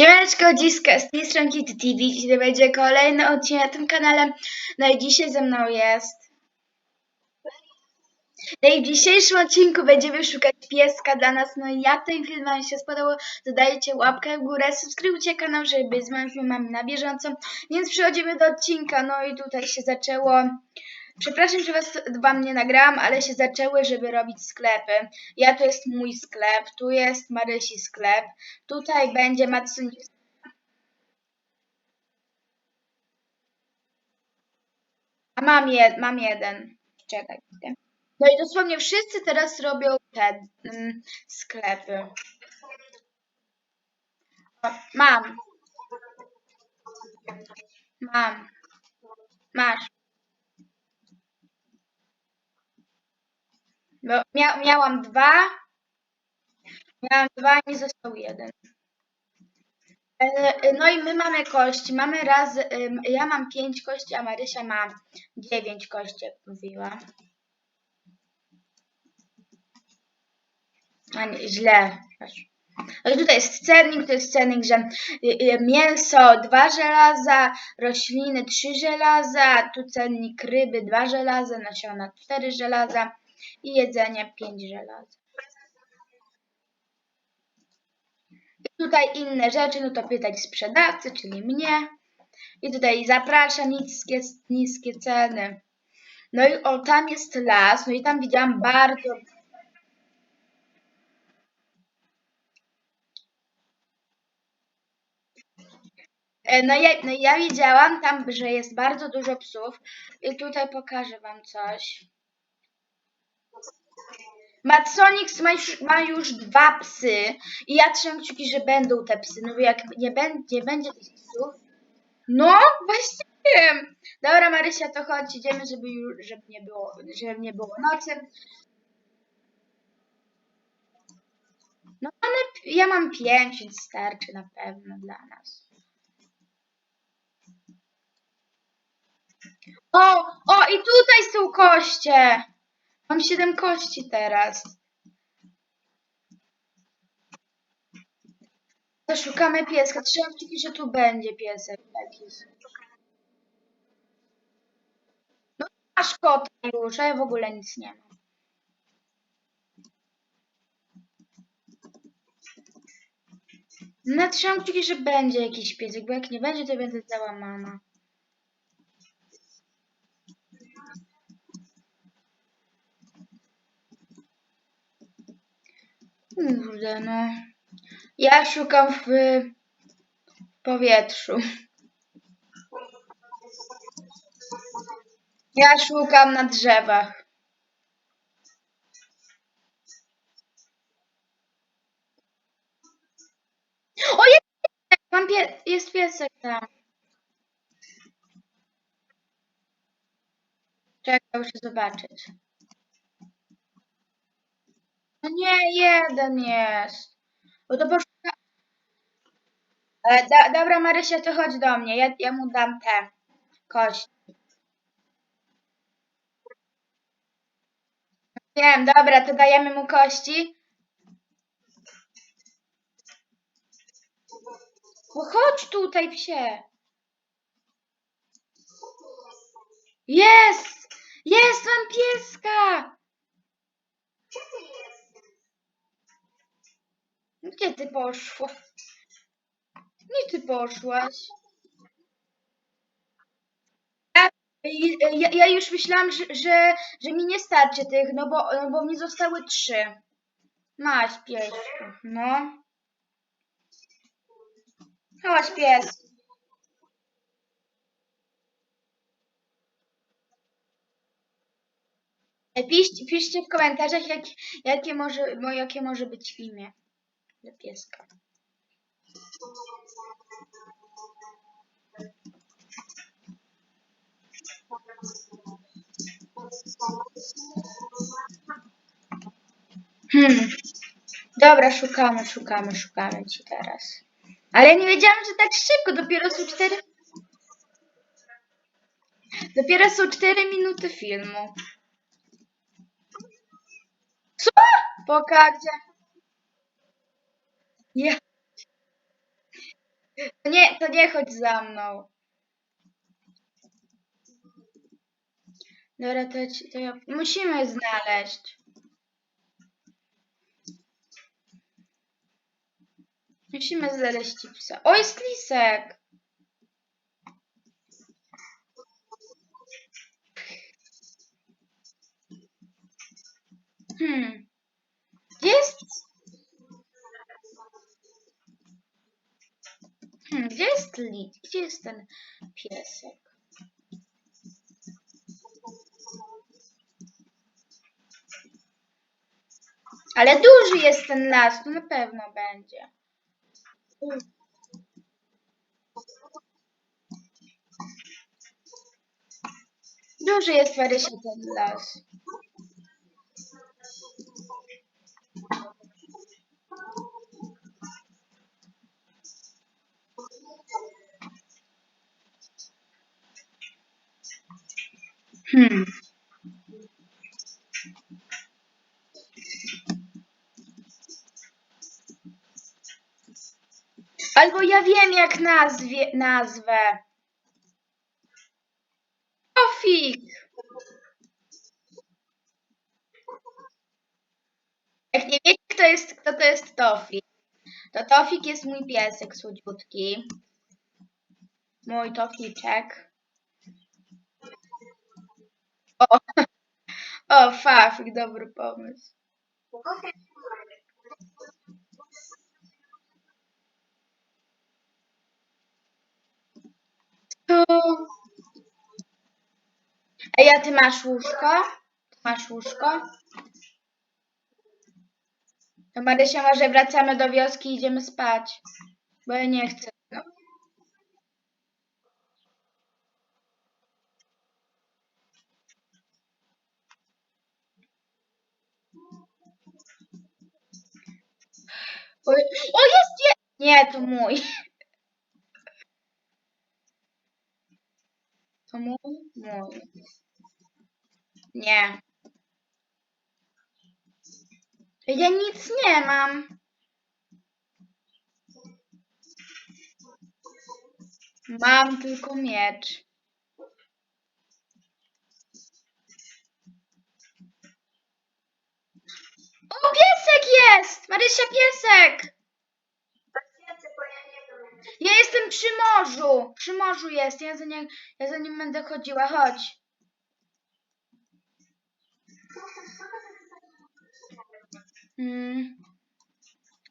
Siemaneczko, dziska z tej strony Kitty TV. Będzie kolejny odcinek na tym kanale. No i dzisiaj ze mną jest... No i w dzisiejszym odcinku będziemy szukać pieska dla nas. No i jak ten film Wam się spodobał, to dajcie łapkę w górę, subskrybujcie kanał, żeby z moimi filmami na bieżąco. Więc przechodzimy do odcinka. No i tutaj się zaczęło... Przepraszam, że was, wam nie nagrałam, ale się zaczęły, żeby robić sklepy. Ja tu jest mój sklep, tu jest Marysi sklep, tutaj będzie Matsuni A mam, jed, mam jeden. Czekaj. No i dosłownie wszyscy teraz robią te mm, sklepy. Mam. Mam. Masz. Bo mia, miałam dwa. Miałam dwa mi został jeden. E, No i my mamy kości. Mamy raz. Ja mam pięć kości, a Marysia ma dziewięć kości, jak mówiła. A nie, źle. No i tutaj jest cennik, to jest cennik, że y, y, mięso dwa żelaza, rośliny trzy żelaza, tu cennik ryby dwa żelaza, nasiona cztery żelaza i jedzenie pięć żelaza. I tutaj inne rzeczy, no to pytać sprzedawcy, czyli mnie. I tutaj zaprasza niskie, niskie ceny. No i o, tam jest las, no i tam widziałam bardzo... E, No ja, no ja widziałam tam, że jest bardzo dużo psów i tutaj pokażę wam coś. Matsonix ma już, ma już dwa psy i ja trzymam kciuki, że będą te psy, no bo jak nie, nie będzie tych psów, no właśnie wiem. Dobra Marysia, to chodź, idziemy, żeby, już, żeby, nie, było, żeby nie było nocy. No mamy, ja mam pięć, więc starczy na pewno dla nas. O, o i tutaj są koście. Mam siedem kości teraz. To szukamy pieska. Trzymam kciuki, że tu będzie piesek jakiś. No masz kota już, a ja w ogóle nic nie mam. No trzymam kciuki, że będzie jakiś piesek, bo jak nie będzie, to będę cała mama. Kurde, no. Ja szukam w powietrzu. Ja szukam na drzewach. O, jest piesek! Mam pie jest piesek tam. Czekaj, muszę zobaczyć. No nie, jeden jest. Bo to poszuka... E, dobra, Marysia, to chodź do mnie. Ja, ja mu dam te kości. Wiem, dobra, to dajemy mu kości. Bo chodź tutaj, psie. Jest! Jest, mam pieska! Gdzie ty poszła? Gdzie ty poszłaś? Ja, ja, już myślałam, że, że, że mi nie starczy tych, no bo, no bo mi zostały trzy. Masz piesku, no. Chodź pies. Piszcie, piszcie w komentarzach, jak, jakie, może, mo- jakie może być imię dla pieska. Hmm. Dobra, szukamy, szukamy, szukamy ci teraz. Ale ja nie wiedziałam, że tak szybko, dopiero są cztery... Dopiero są cztery minuty filmu. Co? Pokażę. Ja. To nie, to nie chodź za mną. Dobra, to, to ja... musimy znaleźć. Musimy znaleźć psa. O, jest lisek! Hmm. Gdzie jest lit? Gdzie jest ten piesek? Ale duży jest ten las, to na pewno będzie. Duży jest Marysia ten las. Hmm. Albo ja wiem jak nazwie, nazwę. Tofik! Jak nie wiecie kto, jest, kto to jest Tofik, to Tofik jest mój piesek słodziutki. Mój Toficzek. O Fafik, dobry pomysł. Tu. Ej, a ty masz łóżko? Masz łóżko? To Marysia, może wracamy do wioski i idziemy spać. Bo ja nie chcę. No. O, o jest, to mój. To mój? Mój. Nie. Ja nic nie mam. Mam tylko miecz. O, piesek jest! Marysia, piesek! Ja jestem przy morzu. Przy morzu jest. Ja za, nie, ja za nim będę chodziła. Chodź. Mm.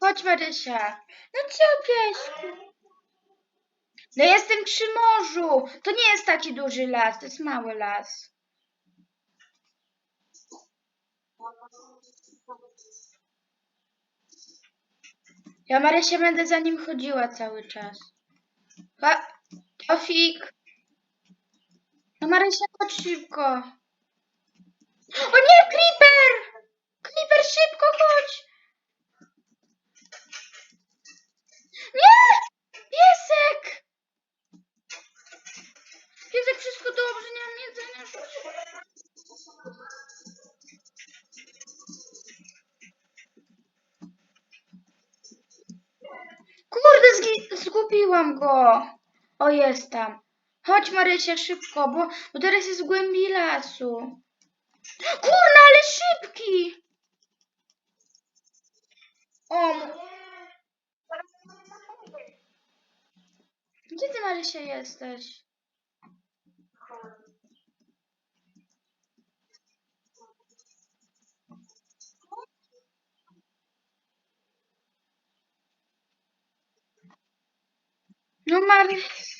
Chodź, Marysia. No co, piesku? No jestem przy morzu. To nie jest taki duży las, to jest mały las. Ja, Marysia, będę za nim chodziła cały czas. Ha, Tofik. No, Marysia, chodź szybko. O nie, Creeper! Creeper, szybko chodź! Nie! Piesek! Piesek, wszystko dobrze, nie mam jedzenia. Zgubiłam go. O, jest tam. Chodź, Marysia, szybko, bo, bo teraz jest w głębi lasu. Kurna, ale szybki! O, gdzie ty, Marysia, jesteś? No, Marysia.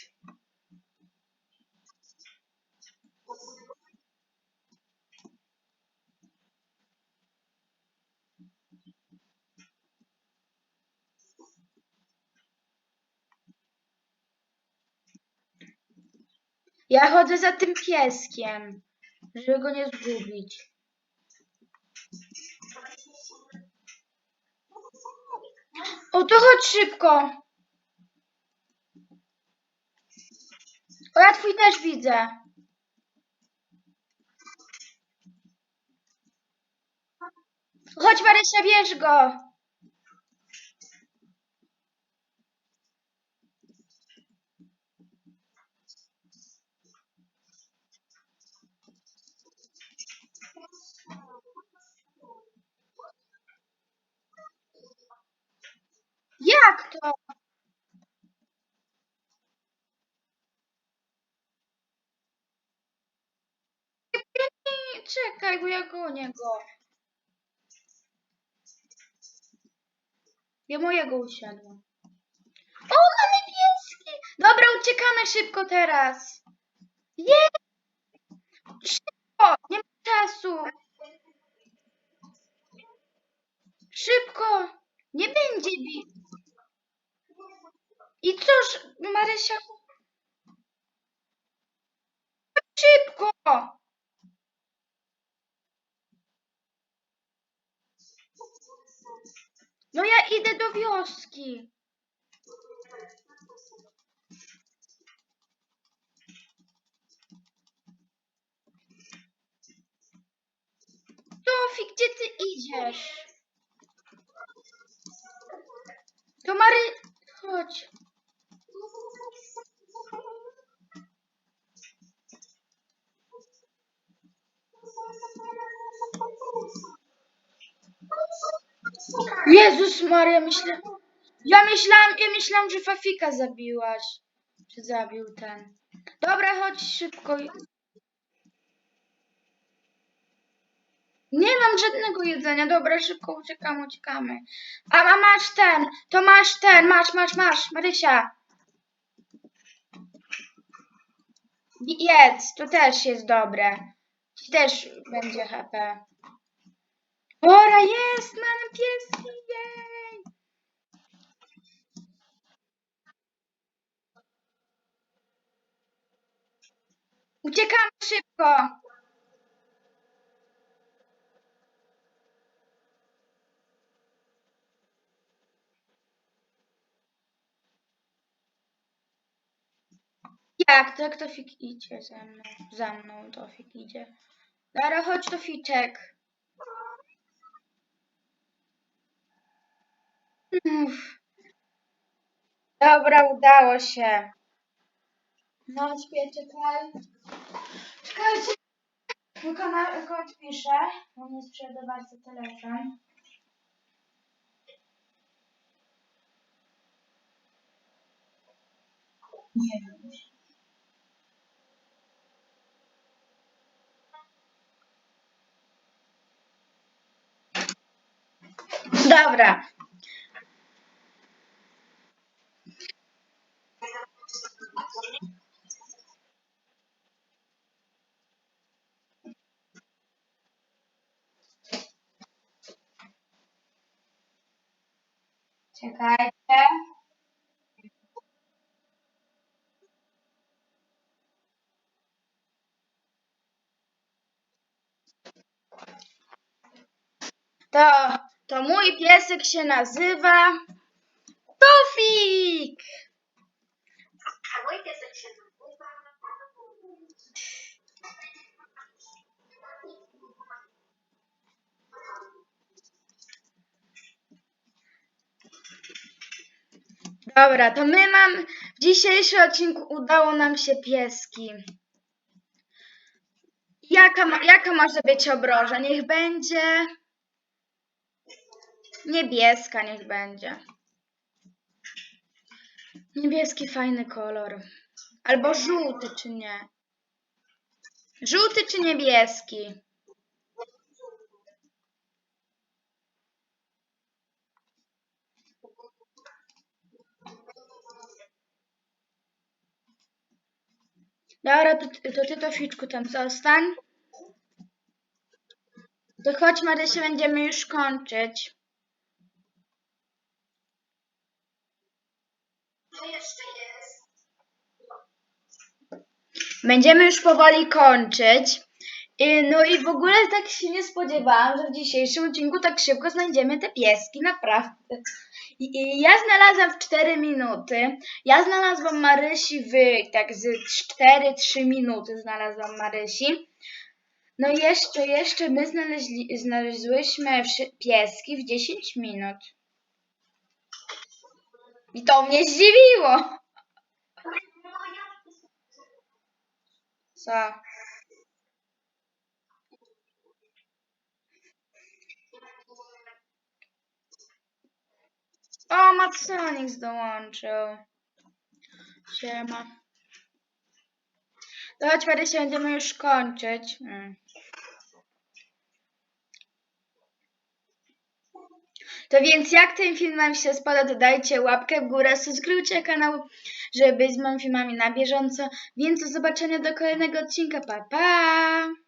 Ja chodzę za tym pieskiem, żeby go nie zgubić. O, to chodź szybko. Ja twój też widzę. Chodź, Marysia, bierz go. Jak to? Nie, czekaj, bo ja gonię go. Ja mojego usiadłam. O, mamy pieski! Dobra, uciekamy szybko teraz. Je! Szybko! Nie ma czasu. Szybko! Nie będzie bi. I cóż, Marysia? Szybko! No ja idę do wioski. Tofi, gdzie ty idziesz? To Mary... Chodź. Jezus Maria, myślę... Ja myślałam, ja myślałam, że Fafika zabiłaś. Czy zabił ten. Dobra, chodź szybko. Nie mam żadnego jedzenia. Dobra, szybko uciekamy, uciekamy. A, a masz ten, to masz ten, masz, masz, masz, Marysia. Jedz, to też jest dobre. Ci też będzie HP. Ora, jest, mamy pieski, jej! Uciekamy szybko. Jak to Tofik idzie ze mną? Za mną Tofik idzie. Dobra, chodź. Dobra, udało się. No, śpię, czekaj. Czekajcie. Tylko na tylko odpiszę. Bo nie sprzeda bardzo telefon. Nie wiem. Dobra. Czekajcie. To, to mój piesek się nazywa Tofik. A mój piesek Dobra, to my mam w dzisiejszym odcinku udało nam się pieski. Jaka, jaka może być obroża? Niech będzie niebieska, niech będzie. Niebieski fajny kolor. Albo żółty, czy nie? Żółty czy niebieski? Dobra, to, to ty to ficzku tam zostań. To chodź Marysia, będziemy już kończyć. To jeszcze jest. Będziemy już powoli kończyć. I- No i w ogóle tak się nie spodziewałam, że w dzisiejszym odcinku tak szybko znajdziemy te pieski, naprawdę. I, ja znalazłam w 4 minuty. Ja znalazłam Marysi w tak z 4-3 minuty znalazłam Marysi. No jeszcze, jeszcze my znaleźli, pieski w 10 minut. I to mnie zdziwiło. Co? O, Maxonix dołączył. Siema. To chodź, Marysia, będziemy już kończyć. Mm. To więc jak ten film Wam się spoda, to dajcie łapkę w górę, subskrybujcie kanał, żeby być z moimi filmami na bieżąco. Więc do zobaczenia do kolejnego odcinka. Pa, pa!